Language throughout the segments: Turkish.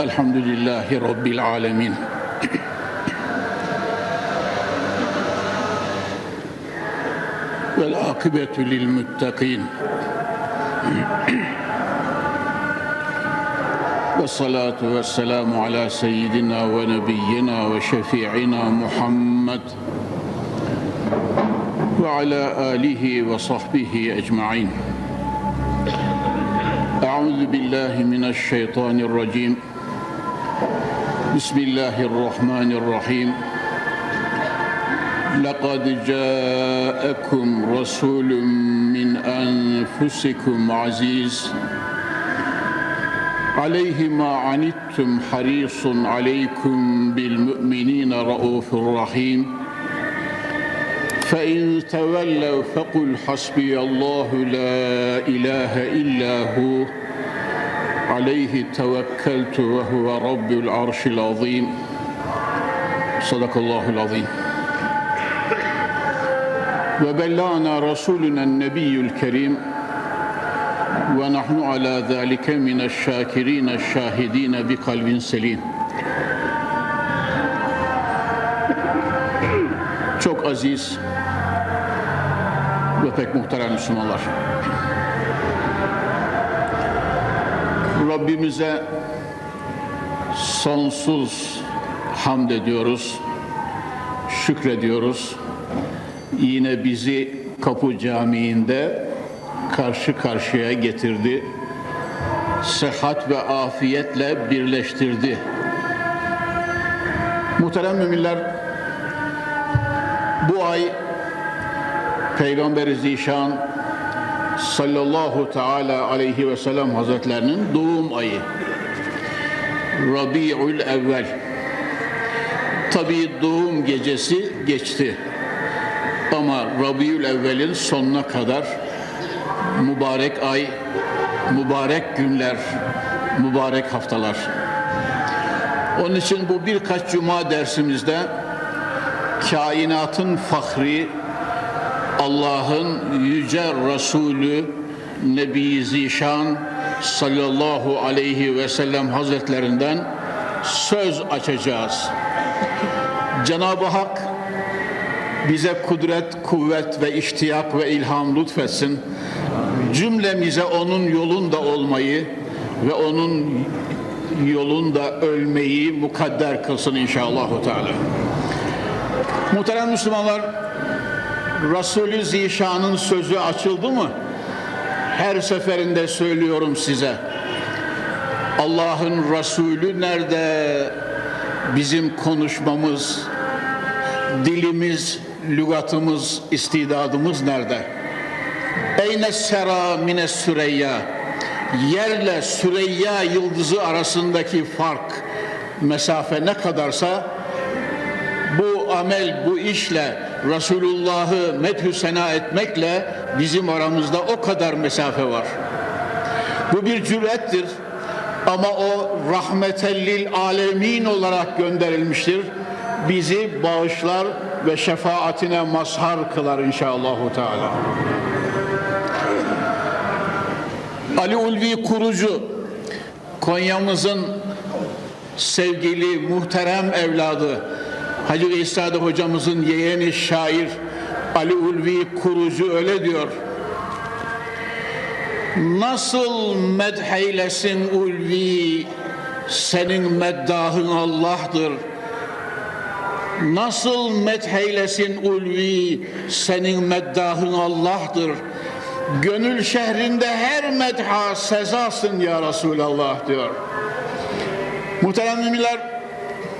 الحمد لله رب العالمين. والعاقبة للمتقين. والصلاة والسلام على سيدنا ونبينا وشفيعنا محمد وعلى آله وصحبه أجمعين. أعوذ بالله من الشيطان الرجيم. بسم الله الرحمن الرحيم. لقد جاءكم رسول من أنفسكم عزيز. عليه ما عنتم حريص عليكم بالمؤمنين رؤوف رحيم. فإن تولوا فقل حسبي الله لا إله إلا هو. عليه توكلت وهو رب العرش العظيم صدق الله العظيم وبلغنا رسولنا النبي الكريم ونحن على ذلك من الشاكرين الشاهدين بقلب سليم Çok aziz ve pek muhterem Müslümanlar. Rabbimize sonsuz hamd ediyoruz, şükrediyoruz. Yine bizi Kapı Camii'nde karşı karşıya getirdi. Sıhhat ve afiyetle birleştirdi. Muhterem müminler, bu ay Peygamber-i Zişan sallallahu teala aleyhi ve sellem hazretlerinin doğum ayı. Rabi'ül evvel. Tabi doğum gecesi geçti. Ama Rabi'ül evvelin sonuna kadar mübarek ay, mübarek günler, mübarek haftalar. Onun için bu birkaç cuma dersimizde kainatın fahri, Allah'ın yüce Resulü Nebi Zişan sallallahu aleyhi ve sellem hazretlerinden söz açacağız. Cenab-ı Hak bize kudret, kuvvet ve iştiyak ve ilham lütfetsin. Cümlemize onun yolunda olmayı ve onun yolunda ölmeyi mukadder kılsın inşallah. Teala. Muhterem Müslümanlar, Resulü Zişan'ın sözü açıldı mı? Her seferinde söylüyorum size. Allah'ın Resulü nerede? Bizim konuşmamız, dilimiz, lügatımız, istidadımız nerede? Eyne sera mine süreyya. Yerle Süreyya yıldızı arasındaki fark, mesafe ne kadarsa bu amel, bu işle Resulullah'ı methü sena etmekle bizim aramızda o kadar mesafe var. Bu bir cürettir ama o rahmetellil alemin olarak gönderilmiştir. Bizi bağışlar ve şefaatine mazhar kılar inşallahü teala. Ali Ulvi Kurucu Konya'mızın sevgili muhterem evladı Hacı Veysade hocamızın yeğeni şair Ali Ulvi Kurucu öyle diyor. Nasıl medheylesin ulvi senin meddahın Allah'tır. Nasıl medheylesin ulvi senin meddahın Allah'tır. Gönül şehrinde her medha sezasın ya Resulallah diyor. Muhterem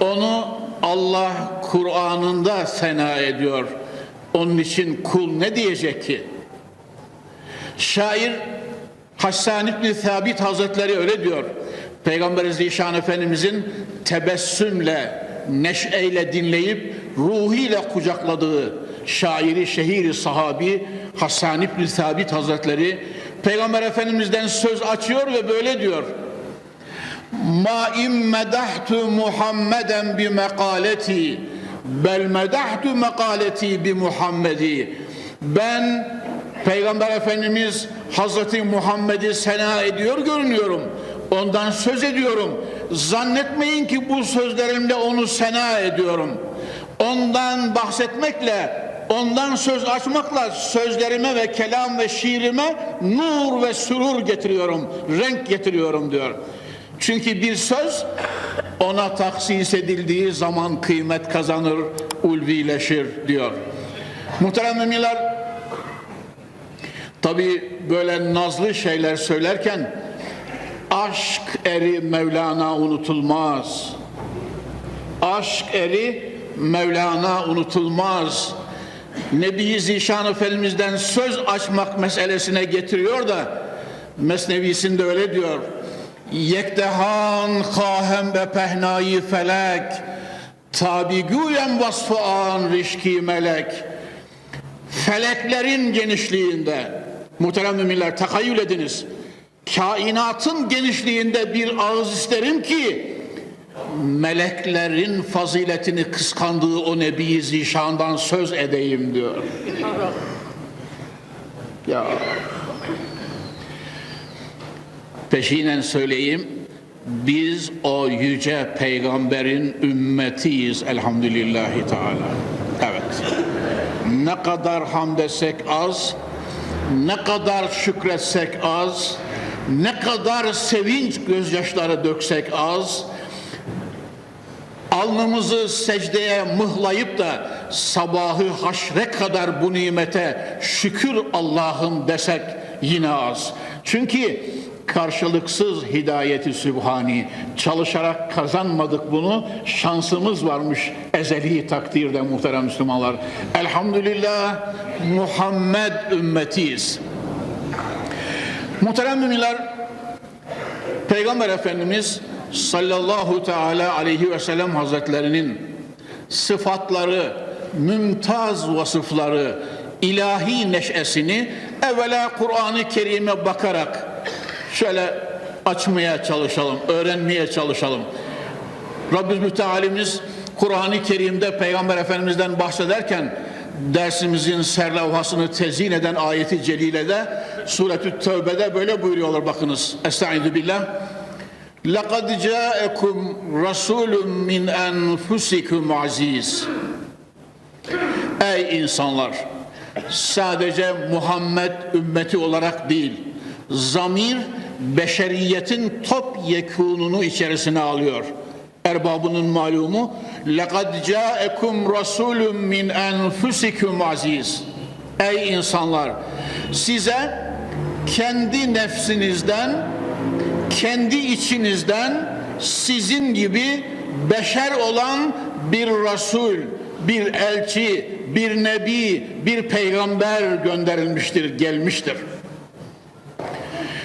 onu Allah Kur'an'ında sena ediyor. Onun için kul ne diyecek ki? Şair Hassan İbni Thabit Hazretleri öyle diyor. Peygamber Zişan Efendimizin tebessümle, neşeyle dinleyip ruhiyle kucakladığı şairi, şehiri, sahabi Hassan İbni Thabit Hazretleri Peygamber Efendimiz'den söz açıyor ve böyle diyor. Ma in medahtu Muhammeden bi mekaleti bel medahtu mekaleti bi Muhammedi. Ben Peygamber Efendimiz Hazreti Muhammed'i sena ediyor görünüyorum. Ondan söz ediyorum. Zannetmeyin ki bu sözlerimle onu sena ediyorum. Ondan bahsetmekle, ondan söz açmakla sözlerime ve kelam ve şiirime nur ve sürur getiriyorum, renk getiriyorum diyor. Çünkü bir söz ona taksis edildiği zaman kıymet kazanır, ulvileşir diyor. Muhterem müminler, tabi böyle nazlı şeyler söylerken aşk eri Mevlana unutulmaz. Aşk eri Mevlana unutulmaz. Nebi Zişan Efendimiz'den söz açmak meselesine getiriyor da Mesnevisinde öyle diyor. Yekdehan kahem be pehnayı felek tabi güyen vasfı an rişki melek. Feleklerin genişliğinde muhterem müminler takayyül ediniz. Kainatın genişliğinde bir ağız isterim ki meleklerin faziletini kıskandığı o Nebi Zişan'dan söz edeyim diyor. Ya peşinen söyleyeyim biz o yüce peygamberin ümmetiyiz elhamdülillahi teala. Evet. Ne kadar hamd etsek az, ne kadar şükretsek az, ne kadar sevinç gözyaşları döksek az, alnımızı secdeye mıhlayıp da sabahı haşre kadar bu nimete şükür Allah'ım desek yine az. Çünkü karşılıksız hidayeti sübhani. Çalışarak kazanmadık bunu şansımız varmış ezeli takdirde muhterem Müslümanlar. Elhamdülillah Muhammed ümmetiyiz. Muhterem müminler Peygamber Efendimiz sallallahu teala aleyhi ve sellem hazretlerinin sıfatları mümtaz vasıfları ilahi neşesini evvela Kur'an-ı Kerim'e bakarak şöyle açmaya çalışalım, öğrenmeye çalışalım. Rabbimiz Mütealimiz Kur'an-ı Kerim'de Peygamber Efendimiz'den bahsederken dersimizin serlevhasını tezyin eden ayeti celilede Suretü Tövbe'de böyle buyuruyorlar bakınız. Estaizu billah. لَقَدْ جَاءَكُمْ رَسُولٌ مِّنْ أَنْفُسِكُمْ aziz. Ey insanlar! Sadece Muhammed ümmeti olarak değil, zamir beşeriyetin top yekununu içerisine alıyor. Erbabının malumu لَقَدْ جَاءَكُمْ رَسُولٌ مِّنْ أَنْفُسِكُمْ aziz. Ey insanlar! Size kendi nefsinizden, kendi içinizden sizin gibi beşer olan bir Resul, bir elçi, bir nebi, bir peygamber gönderilmiştir, gelmiştir.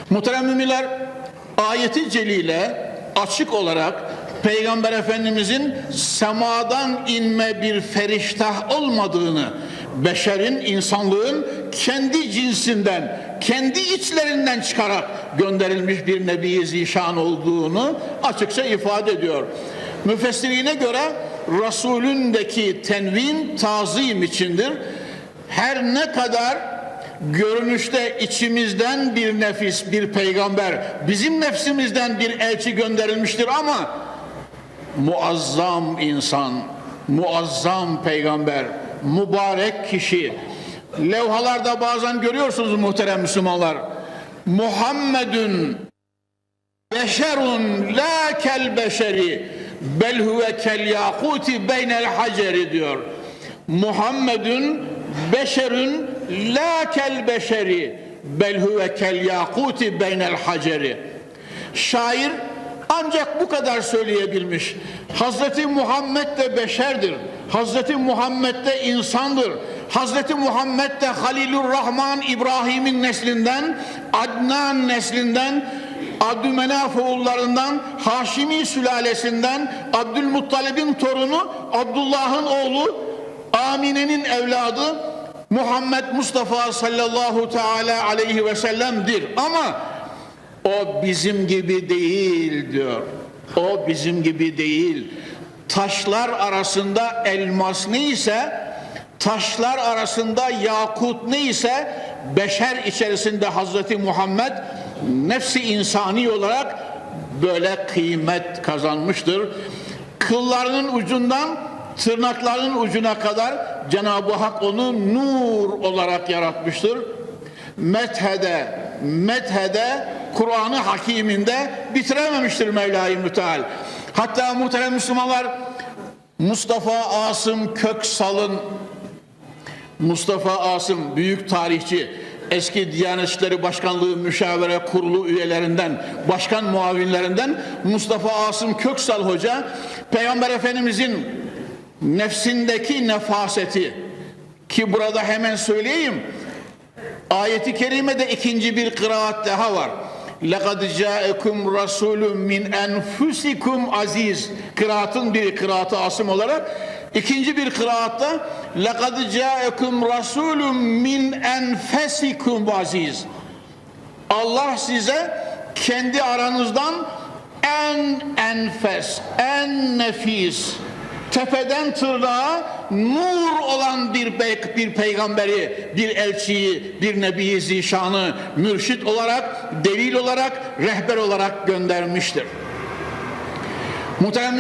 Muhterem müminler, ayeti celile açık olarak Peygamber Efendimizin semadan inme bir feriştah olmadığını, beşerin, insanlığın kendi cinsinden, kendi içlerinden çıkarak gönderilmiş bir Nebi Zişan olduğunu açıkça ifade ediyor. Müfessirine göre Resulündeki tenvin tazim içindir. Her ne kadar görünüşte içimizden bir nefis, bir peygamber, bizim nefsimizden bir elçi gönderilmiştir ama muazzam insan, muazzam peygamber, mübarek kişi. Levhalarda bazen görüyorsunuz muhterem Müslümanlar. Muhammedun beşerun la kel beşeri bel huve kel yakuti beynel haceri diyor. Muhammedun beşerun la kel beşeri bel huve kel yakuti beynel haceri. Şair ancak bu kadar söyleyebilmiş. Hazreti Muhammed de beşerdir. Hazreti Muhammed de insandır. Hazreti Muhammed de Halilur Rahman İbrahim'in neslinden, Adnan neslinden, Abdümenaf oğullarından, Haşimi sülalesinden, Abdülmuttalib'in torunu, Abdullah'ın oğlu, Amine'nin evladı, Muhammed Mustafa sallallahu teala aleyhi ve sellem'dir. Ama o bizim gibi değil diyor. O bizim gibi değil. Taşlar arasında elmas neyse, taşlar arasında yakut neyse, beşer içerisinde Hazreti Muhammed nefsi insani olarak böyle kıymet kazanmıştır. Kıllarının ucundan tırnaklarının ucuna kadar Cenab-ı Hak onu nur olarak yaratmıştır. Methede, methede, Kur'an-ı Hakiminde bitirememiştir Mevla-i Müteal. Hatta muhterem Müslümanlar Mustafa Asım Köksal'ın Mustafa Asım büyük tarihçi eski Diyanet İşleri Başkanlığı Müşavere Kurulu üyelerinden, başkan muavinlerinden Mustafa Asım Köksal Hoca Peygamber Efendimizin nefsindeki nefaseti ki burada hemen söyleyeyim ayeti kerimede ikinci bir kıraat daha var. لَقَدْ جَاءَكُمْ رَسُولٌ مِنْ اَنْفُسِكُمْ aziz Kıraatın biri kıraatı asım olarak ikinci bir kıraatta لَقَدْ جَاءَكُمْ رَسُولٌ مِنْ اَنْفَسِكُمْ aziz Allah size kendi aranızdan en enfes, en nefis, tepeden tırnağa nur olan bir, pey- bir peygamberi, bir elçiyi, bir nebiyi zişanı mürşit olarak, delil olarak, rehber olarak göndermiştir. Muhterem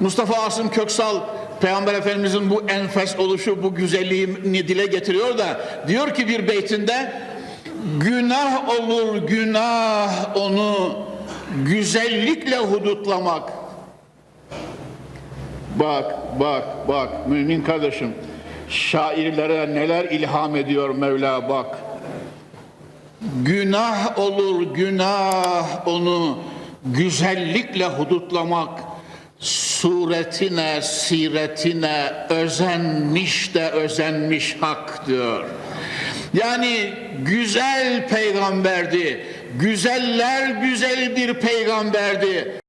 Mustafa Asım Köksal Peygamber Efendimizin bu enfes oluşu, bu güzelliğini dile getiriyor da diyor ki bir beytinde günah olur günah onu güzellikle hudutlamak. Bak, bak, bak mümin kardeşim. Şairlere neler ilham ediyor Mevla bak. Günah olur günah onu güzellikle hudutlamak. Suretine, siretine özenmiş de özenmiş hak diyor. Yani güzel peygamberdi. Güzeller güzeli bir peygamberdi.